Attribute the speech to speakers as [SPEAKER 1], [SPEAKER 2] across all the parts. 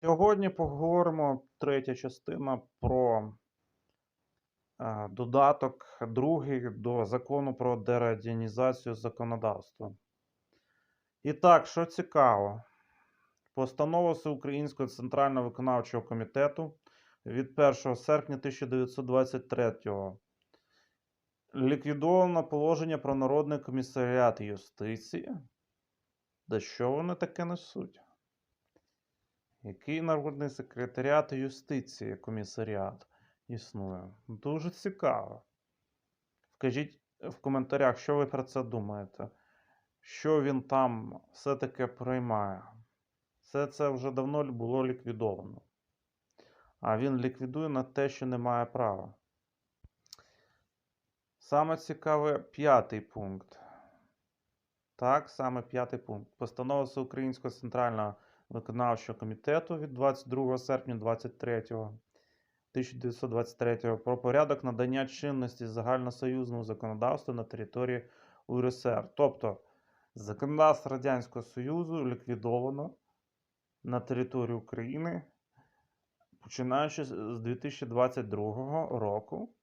[SPEAKER 1] Сьогодні поговоримо третя частина про е, додаток другий до закону про дерадянізацію законодавства. І так, що цікаво, постанова Всеукраїнського центрального виконавчого комітету від 1 серпня 1923 ліквідовано положення про Народний комісаріат юстиції. Да що вони таке несуть? Який народний секретаріат юстиції комісаріат існує? Дуже цікаво. Вкажіть в коментарях, що ви про це думаєте. Що він там все-таки приймає? Все це вже давно було ліквідовано. А він ліквідує на те, що не має права. Саме цікаве п'ятий пункт. Так, саме п'ятий пункт. Постанова Всеукраїнського центрального виконавчого комітету від 22 серпня 23 1923 про порядок надання чинності загальносоюзного законодавства на території УРСР. Тобто законодавство Радянського Союзу ліквідовано на території України, починаючи з 2022 року.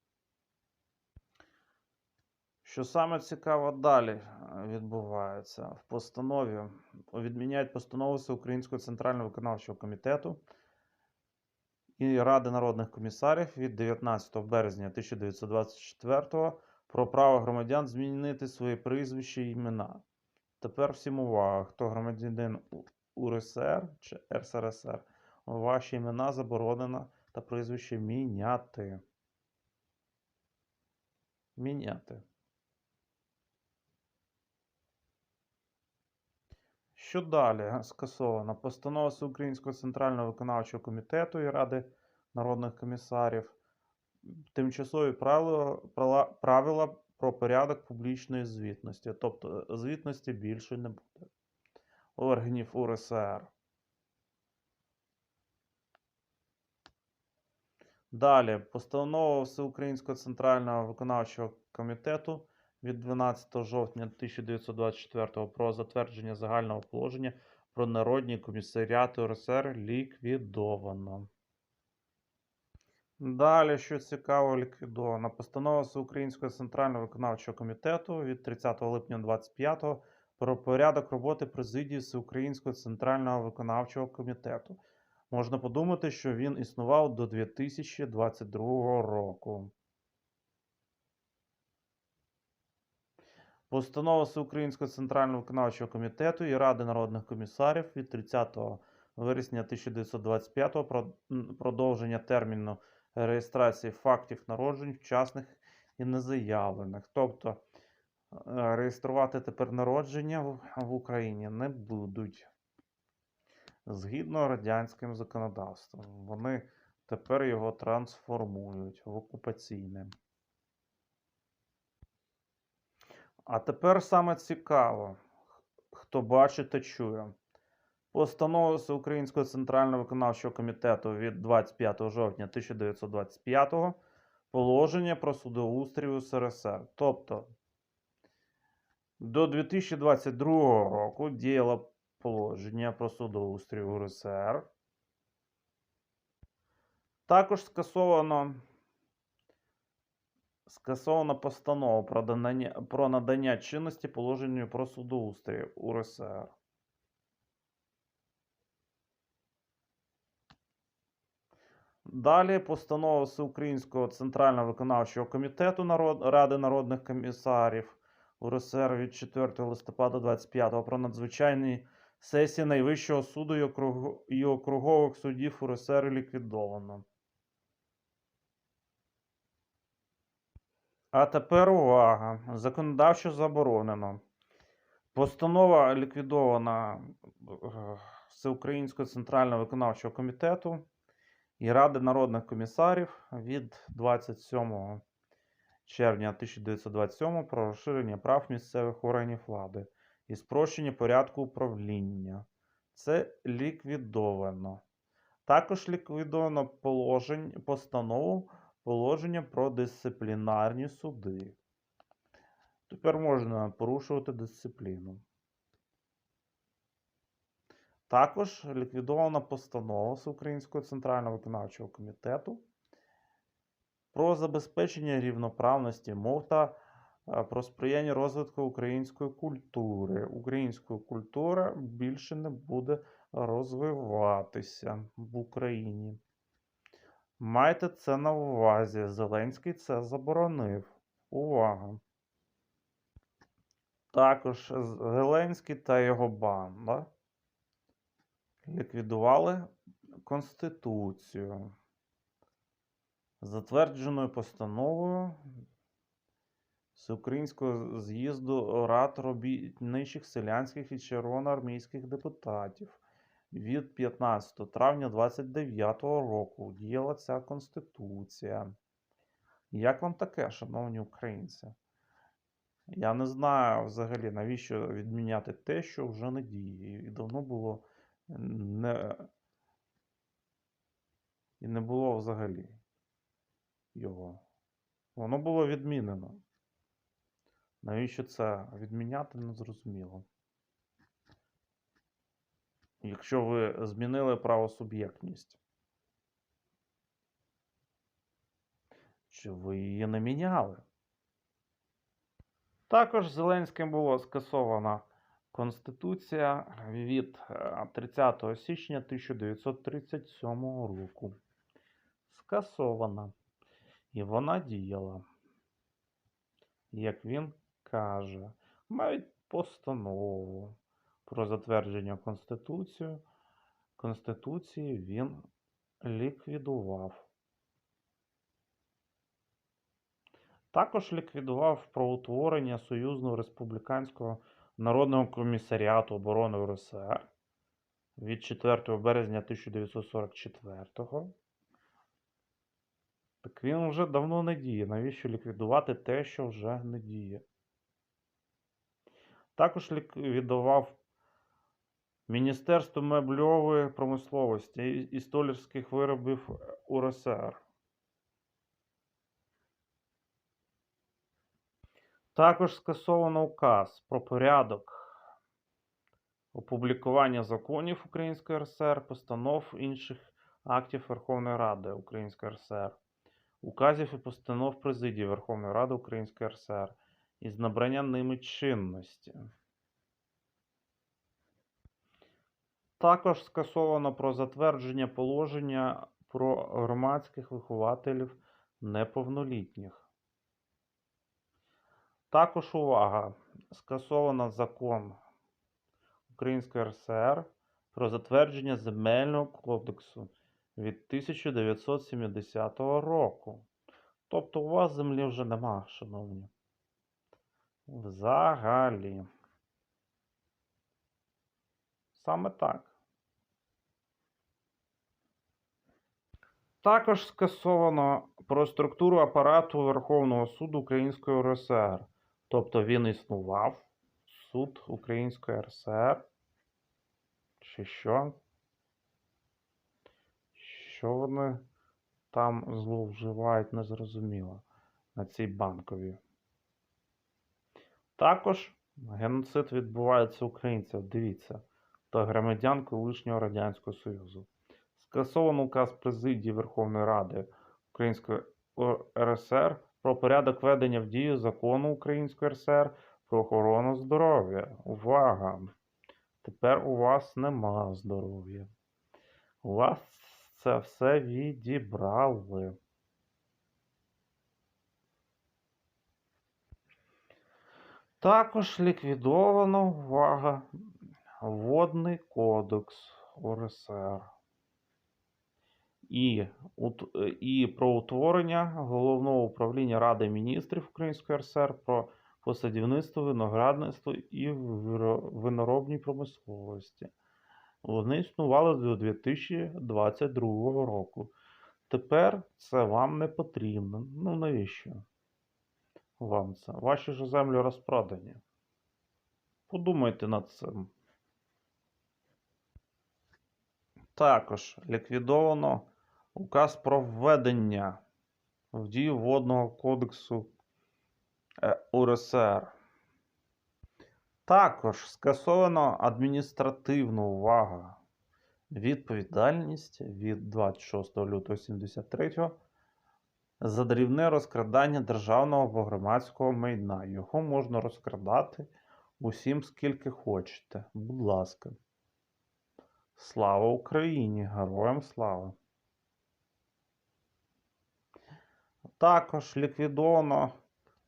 [SPEAKER 1] Що саме цікаво далі відбувається в постанові, відміняють постанову Всеукраїнського центрального виконавчого комітету і Ради народних комісарів від 19 березня 1924 про право громадян змінити свої прізвища і імена. Тепер всім увага, хто громадянин УРСР чи РСРСР, ваші імена заборонено та прізвище міняти. Міняти. Що далі скасовано? Постанова Всеукраїнського центрального виконавчого комітету і Ради народних комісарів. Тимчасові правила, правила про порядок публічної звітності. Тобто е, звітності більше не буде. Органів УРСР. Далі. Постанова Всеукраїнського центрального виконавчого комітету від 12 жовтня 1924 про затвердження загального положення про народні комісаріати УРСР ліквідовано. Далі, що цікаво, ліквідовано. Постанова Всеукраїнського центрального виконавчого комітету від 30 липня 25 про порядок роботи президії Всеукраїнського центрального виконавчого комітету. Можна подумати, що він існував до 2022 року. Постанова Всеукраїнського центрального виконавчого комітету і Ради народних комісарів від 30 вересня 1925 про продовження терміну реєстрації фактів народжень вчасних і незаявлених. Тобто е, реєструвати тепер народження в- в Україні не будуть. Згідно радянським законодавством. Вони тепер його трансформують в окупаційне. А тепер саме цікаво, хто бачить та чує. Постанова Всеукраїнського центрального виконавчого комітету від 25 жовтня 1925 положення про судоустрій у СРСР. Тобто до 2022 року діяло положення про судоустрій у РСР. Також скасовано скасована постанова про надання, про надання чинності положенню про судоустрій УРСР. Далі постанова Всеукраїнського центрального виконавчого комітету народ, Ради народних комісарів УРСР від 4 листопада 25 про надзвичайні сесії Найвищого суду і, округ, і округових судів УРСР ліквідовано. А тепер увага. Законодавчо заборонено. Постанова ліквідована е, Всеукраїнського центрального виконавчого комітету і Ради народних комісарів від 27 червня 1927 про розширення прав місцевих органів влади і спрощення порядку управління. Це ліквідовано. Також ліквідовано положень, постанову положення про дисциплінарні суди. Тепер можна порушувати дисципліну. Також ліквідована постанова Всеукраїнського центрального виконавчого комітету про забезпечення рівноправності мов та е, про сприяння розвитку української культури. Українська культура більше не буде розвиватися в Україні. Майте це на увазі. Зеленський це заборонив. Увага! Також Зеленський та його банда ліквідували Конституцію, затвердженою постановою Всеукраїнського з'їзду рад робітничих селянських і червоноармійських депутатів. Від 15 травня 29 року діяла ця конституція. Як вам таке, шановні українці? Я не знаю взагалі, навіщо відміняти те, що вже не діє. І давно було не. І не було взагалі його. Воно було відмінено. Навіщо це відміняти, не зрозуміло. Якщо ви змінили правосуб'єктність. Чи ви її не міняли? Також Зеленським було скасована Конституція від е, 30 січня 1937 року. Скасована. І вона діяла. Як він каже, мають постанову про затвердження Конституції. Конституції він ліквідував. Також ліквідував про утворення Союзного республіканського народного комісаріату оборони УРСР від 4 березня 1944 Так він вже давно не діє. Навіщо ліквідувати те, що вже не діє? Також ліквідував Міністерство мебльової промисловості і столярських виробів УРСР. Також скасовано указ про порядок опублікування законів Української РСР, постанов інших актів Верховної Ради Української РСР, указів і постанов Президії Верховної Ради Української РСР із набранням ними чинності. Також скасовано про затвердження положення про громадських вихователів неповнолітніх. Також увага! Скасовано закон Української РСР про затвердження Земельного кодексу від 1970 року. Тобто у вас землі вже нема, шановні. Взагалі. Саме так. Також скасовано про структуру апарату Верховного суду Української РСР. Тобто він існував, суд Української РСР. Чи що? Що вони там зловживають, незрозуміло на цій банковій. Також геноцид відбувається українців. Дивіться, та громадян колишнього Радянського Союзу. Скасовано указ президії Верховної Ради Української РСР про порядок ведення в дію закону Української РСР про охорону здоров'я. Увага! Тепер у вас нема здоров'я. У вас це все відібрали. Також ліквідовано увага Водний кодекс УРСР і, і про утворення Головного управління Ради міністрів Української РСР про посадівництво, виноградництво і виноробній промисловості. Вони існували до 2022 року. Тепер це вам не потрібно. Ну навіщо? Вам це? Ваші ж землі розпродані. Подумайте над цим. Також ліквідовано указ про введення в дію водного кодексу е, УРСР. Також скасовано адміністративну увагу. Відповідальність від 26 лютого 73 за дрібне розкрадання державного або громадського майна. Його можна розкрадати усім, скільки хочете. Будь ласка. Слава Україні! Героям слава! Також ліквідовано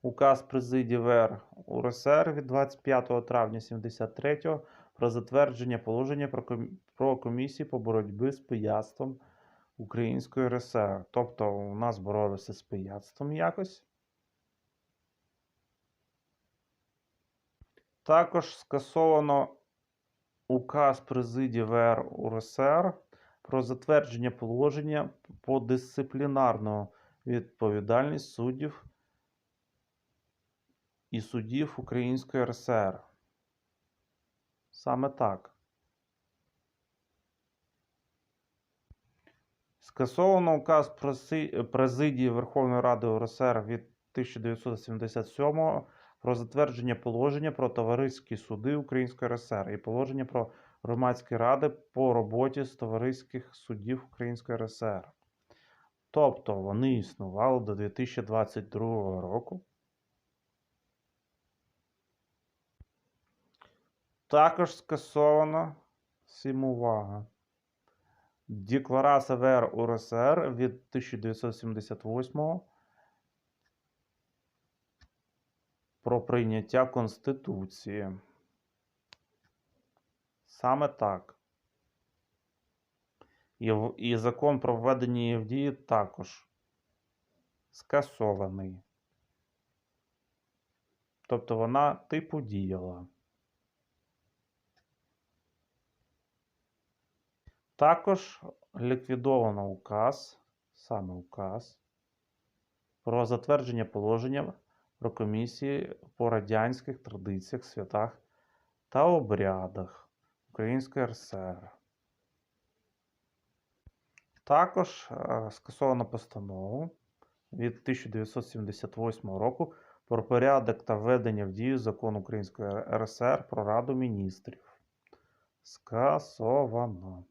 [SPEAKER 1] указ президії ВР УРСР від 25 травня 73 про затвердження положення про, комісії по боротьбі з пияцтвом Української РСР. Тобто у нас боролися з пияцтвом якось. Також скасовано указ президії ВР УРСР про затвердження положення по дисциплінарну відповідальність суддів і суддів Української РСР. Саме так. Скасовано указ Президії Верховної Ради УРСР від 1977 про затвердження положення про товариські суди Української РСР і положення про громадські ради по роботі з товариських суддів Української РСР. Тобто вони існували до 2022 року. Також скасовано всім увага. Декларація ВР УРСР від 1978 про прийняття Конституції. Саме так. І, і закон про введення її в дію також скасований. Тобто вона типу діяла. Також ліквідовано указ, саме указ, про затвердження положення про комісії по радянських традиціях, святах та обрядах Української РСР. Також е, скасовано постанову від 1978 року про порядок та введення в дію закону Української РСР про Раду міністрів. Скасовано.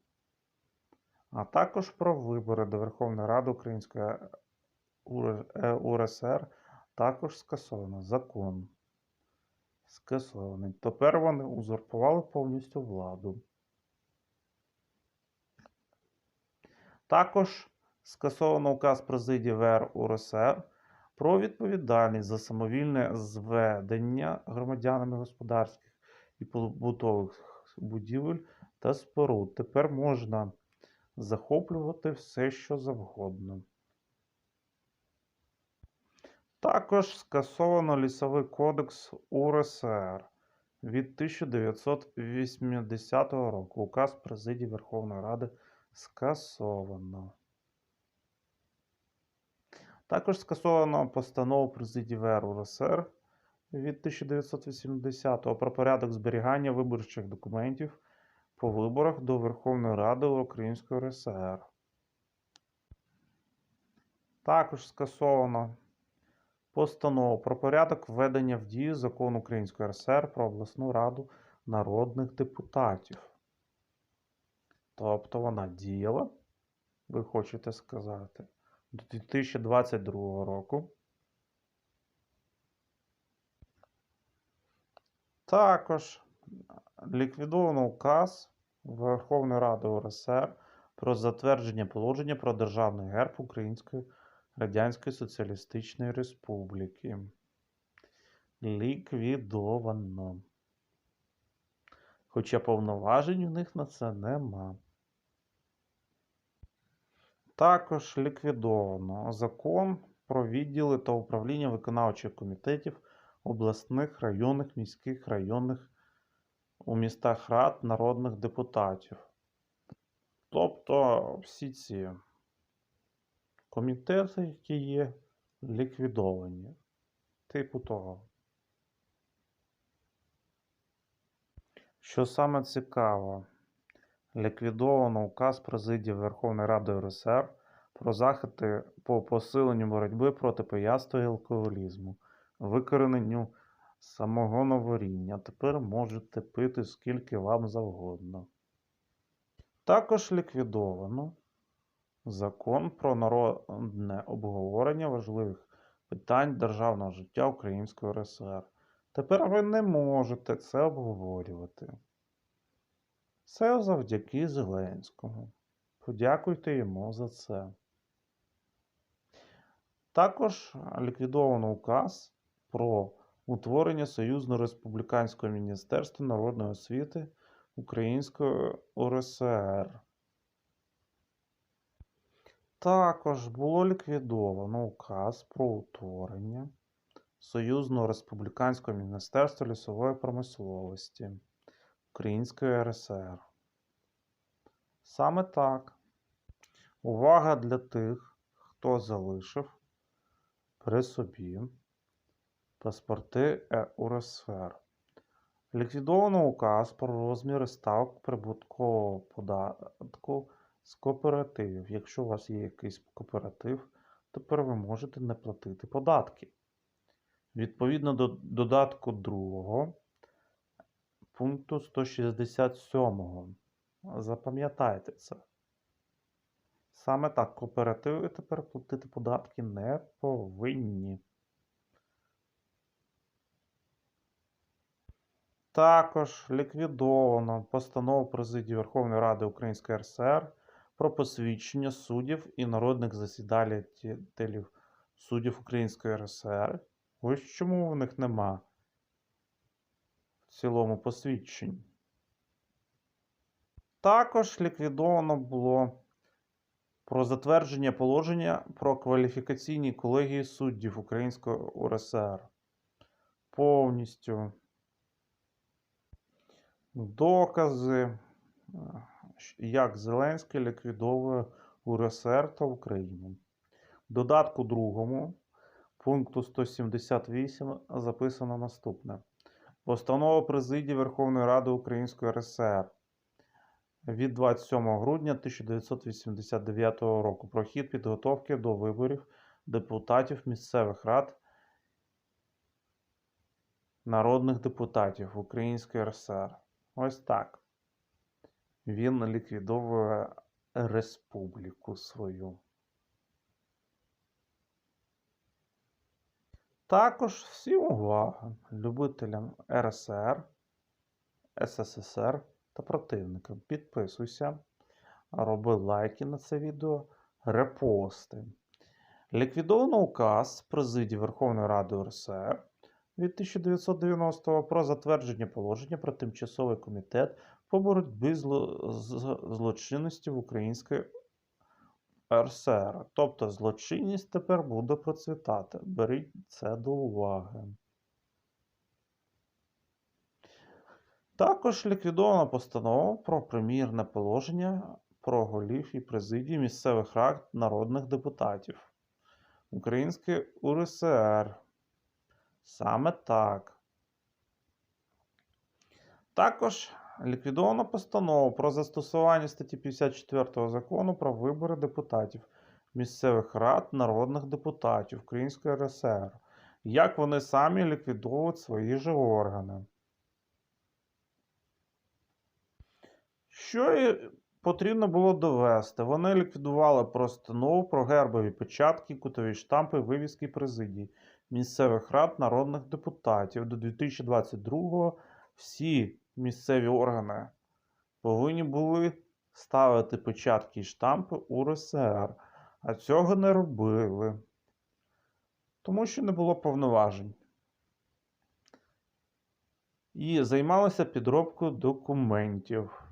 [SPEAKER 1] А також про вибори до Верховної Ради Української УР- УРСР також скасовано. Закон скасований. Тепер вони узурпували повністю владу. Також скасовано указ президії ВР УРСР про відповідальність за самовільне зведення громадянами господарських і побутових будівель та споруд. Тепер можна захоплювати все, що завгодно. Також скасовано Лісовий кодекс УРСР від 1980 року. Указ президії Верховної Ради скасовано. Також скасовано постанову президії ВР УРСР від 1980 про порядок зберігання виборчих документів по виборах до Верховної Ради Української РСР. Також скасовано постанову про порядок введення в дію закону Української РСР про обласну раду народних депутатів. Тобто вона діяла, ви хочете сказати, до 2022 року. Також ліквідовано указ Верховної Ради УРСР про затвердження положення про державний герб Української Радянської Соціалістичної Республіки. Ліквідовано. Хоча повноважень у них на це нема. Також ліквідовано закон про відділи та управління виконавчих комітетів обласних, районних, міських, районних у містах рад народних депутатів. Тобто всі ці комітети, які є, ліквідовані. Типу того. Що саме цікаво, ліквідовано указ президії Верховної Ради РСР про заходи по посиленню боротьби проти пияцтва і алкоголізму, викорененню самого новоріння. Тепер можете пити скільки вам завгодно. Також ліквідовано закон про народне обговорення важливих питань державного життя Української РСР. Тепер ви не можете це обговорювати. Це завдяки Зеленському. Подякуйте йому за це. Також ліквідовано указ про утворення Союзно-Республіканського міністерства народної освіти Української УРСР. Також було ліквідовано указ про утворення Союзного республіканського міністерства лісової промисловості Української РСР. Саме так. Увага для тих, хто залишив при собі паспорти УРСР. Ліквідовано указ про розміри ставок прибуткового податку з кооперативів. Якщо у вас є якийсь кооператив, тепер ви можете не платити податки. Відповідно до додатку 2 пункту 167. Запам'ятайте це. Саме так кооперативи тепер платити податки не повинні. Також ліквідовано постанову Президії Верховної Ради Української РСР про посвідчення суддів і народних засідателів суддів Української РСР. Ось чому в них нема цілому посвідчень. Також ліквідовано було про затвердження положення про кваліфікаційні колегії суддів Української УРСР. Повністю докази, е, як Зеленський ліквідовує УРСР та Україну. Додатку другому пункту 178 записано наступне. Постанова Президії Верховної Ради Української РСР від 27 грудня 1989 року про хід підготовки до виборів депутатів місцевих рад народних депутатів Української РСР. Ось так. Він ліквідовує республіку свою. Також всім увага любителям РСР, СССР та противникам. Підписуйся, роби лайки на це відео, репости. Ліквідовано указ Президії Верховної Ради РСР від 1990 про затвердження положення про тимчасовий комітет по боротьбі з зло- з злочинністю в Української РСР. Тобто злочинність тепер буде процвітати. Беріть це до уваги. Також ліквідовано постанову про примірне положення про голів і президії місцевих рад народних депутатів Української УРСР. Саме так. Також ліквідовано постанову про застосування статті 54 закону про вибори депутатів місцевих рад народних депутатів Української РСР. Як вони самі ліквідовують свої же органи. Що і потрібно було довести? Вони ліквідували постанову про гербові печатки, кутові штампи, вивіски президії місцевих рад народних депутатів. До 2022-го всі місцеві органи повинні були ставити печатки і штампи УРСР, а цього не робили, тому що не було повноважень. І займалися підробкою документів.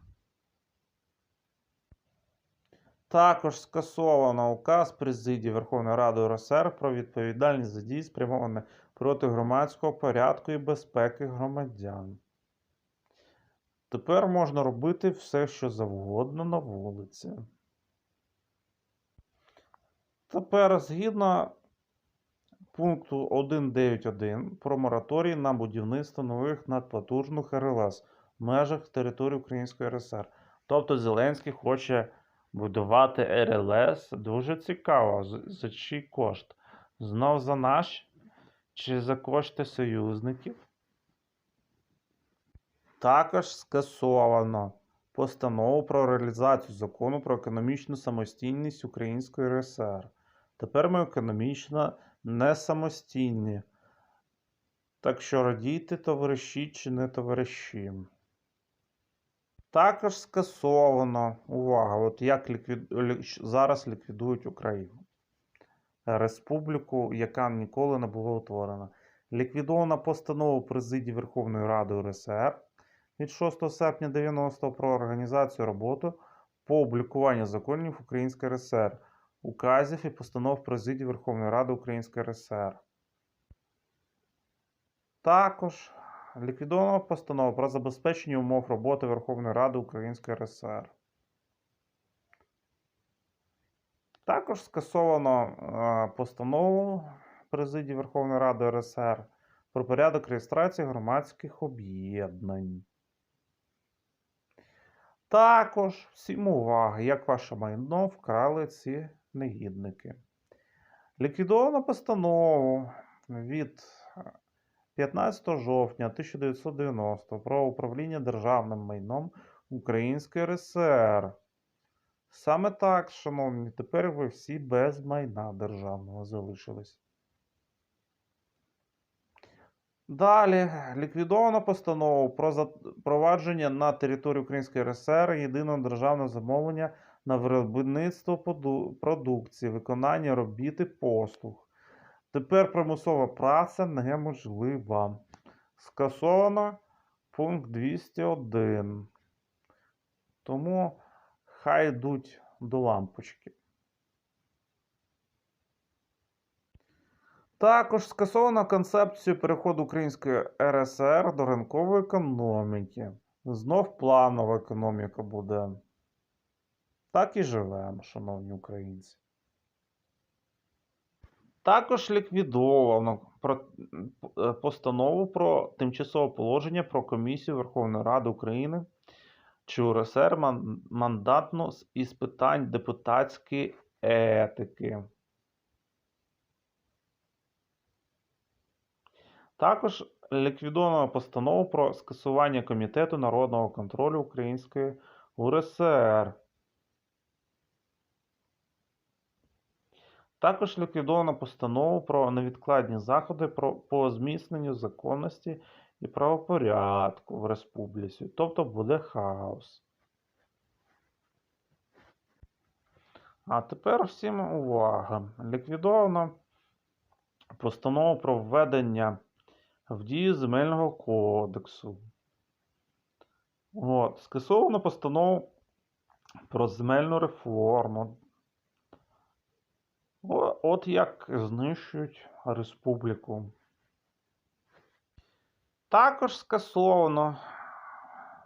[SPEAKER 1] Також скасовано указ Президії Верховної Ради РСР про відповідальність за дії, спрямовані проти громадського порядку і безпеки громадян. Тепер можна робити все, що завгодно на вулиці. Тепер, згідно пункту 1.9.1 про мораторій на будівництво нових надпотужних РЛС в межах території Української РСР. Тобто Зеленський хоче будувати РЛС. Дуже цікаво, за чий кошт? Знов за наш чи за кошти союзників? Також скасовано постанову про реалізацію закону про економічну самостійність Української РСР. Тепер ми економічно не самостійні. Так що радійте, товариші чи не товариші. Також скасовано, увага, от як ліквід... зараз ліквідують Україну. Республіку, яка ніколи не була утворена. Ліквідована постанова Президії Верховної Ради УРСР від 6 серпня 90 про організацію роботи по облікуванню законів Української РСР, указів і постанов Президії Верховної Ради Української РСР. Також ліквідована постанова про забезпечення умов роботи Верховної Ради Української РСР. Також скасовано е, постанову Президії Верховної Ради РСР про порядок реєстрації громадських об'єднань. Також всім увага, як ваше майно вкрали ці негідники. Ліквідовано постанову від 15 жовтня 1990 про управління державним майном Української РСР. Саме так, шановні, тепер ви всі без майна державного залишились. Далі ліквідовано постанову про запровадження на території Української РСР єдиного державного замовлення на виробництво продукції, виконання робіт і послуг. Тепер примусова праця неможлива. Скасовано пункт 201. Тому хай йдуть до лампочки. Також скасовано концепцію переходу Української РСР до ринкової економіки. Знов планова економіка буде. Так і живемо, шановні українці. Також ліквідовано е, постанову про тимчасове положення про комісію Верховної Ради України чи УРСР ман- мандатну із питань депутатської етики. Також ліквідовано постанову про скасування Комітету народного контролю Української УРСР. Також ліквідовано постанову про невідкладні заходи по зміцненню законності і правопорядку в республіці, тобто буде хаос. А тепер всім увага. Ліквідовано постанову про введення в дію земельного кодексу. От, скасовано постанову про земельну реформу. От як знищують республіку. Також скасовано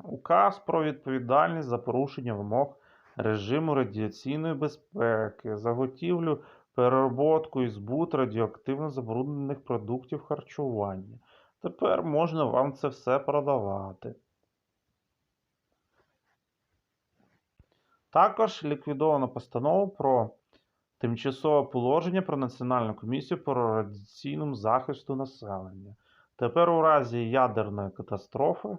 [SPEAKER 1] указ про відповідальність за порушення вимог режиму радіаційної безпеки, заготівлю, перероботку і збут радіоактивно забруднених продуктів харчування. Тепер можна вам це все продавати. Також ліквідовано постанову про тимчасове положення про Національну комісію по радіаційному захисту населення. Тепер у разі ядерної катастрофи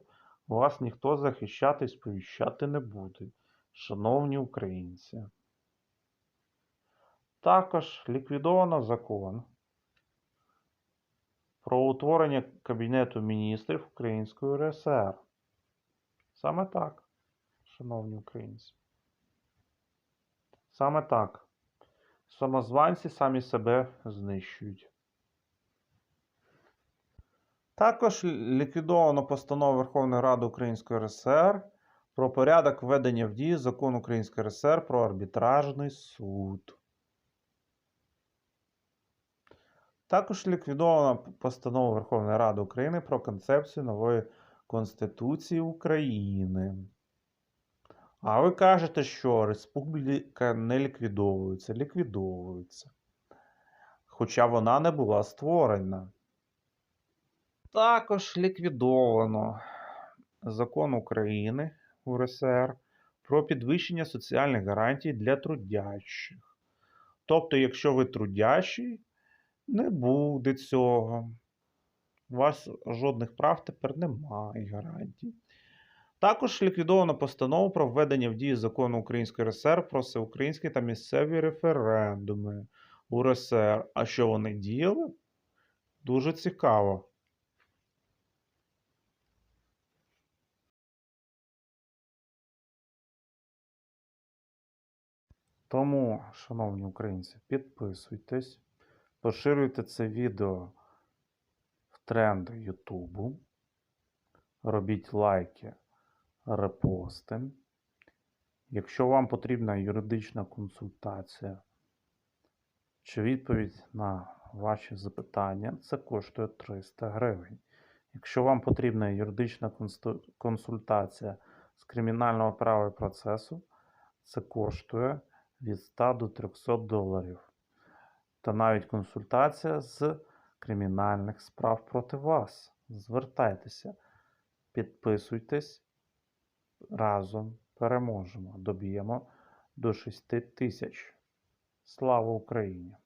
[SPEAKER 1] вас ніхто захищати і сповіщати не буде, шановні українці. Також ліквідовано закон про утворення Кабінету міністрів Української РСР. Саме так, шановні українці. Саме так. Самозванці самі себе знищують. Також ліквідовано постанову Верховної Ради Української РСР про порядок введення в дію закону Української РСР про арбітражний суд. Також ліквідовано постанову Верховної Ради України про концепцію нової Конституції України. А ви кажете, що республіка не ліквідовується, ліквідовується. Хоча вона не була створена. Також ліквідовано закон України УРСР про підвищення соціальних гарантій для трудящих. Тобто, якщо ви трудящий, не буде цього. У вас жодних прав тепер немає гарантій. Також ліквідовано постанову про введення в дію закону Української РСР про всеукраїнські та місцеві референдуми УРСР. А що вони діяли? Дуже цікаво. Тому, шановні українці, підписуйтесь, поширюйте це відео в тренди Ютубу, робіть лайки, репости. Якщо вам потрібна юридична консультація чи відповідь на ваші запитання, це коштує 300 гривень. Якщо вам потрібна юридична консультація з кримінального права і процесу, це коштує від 100 до 300 доларів. Та навіть консультація з кримінальних справ проти вас. Звертайтеся, підписуйтесь, разом переможемо, доб'ємо до 6 тисяч. Слава Україні!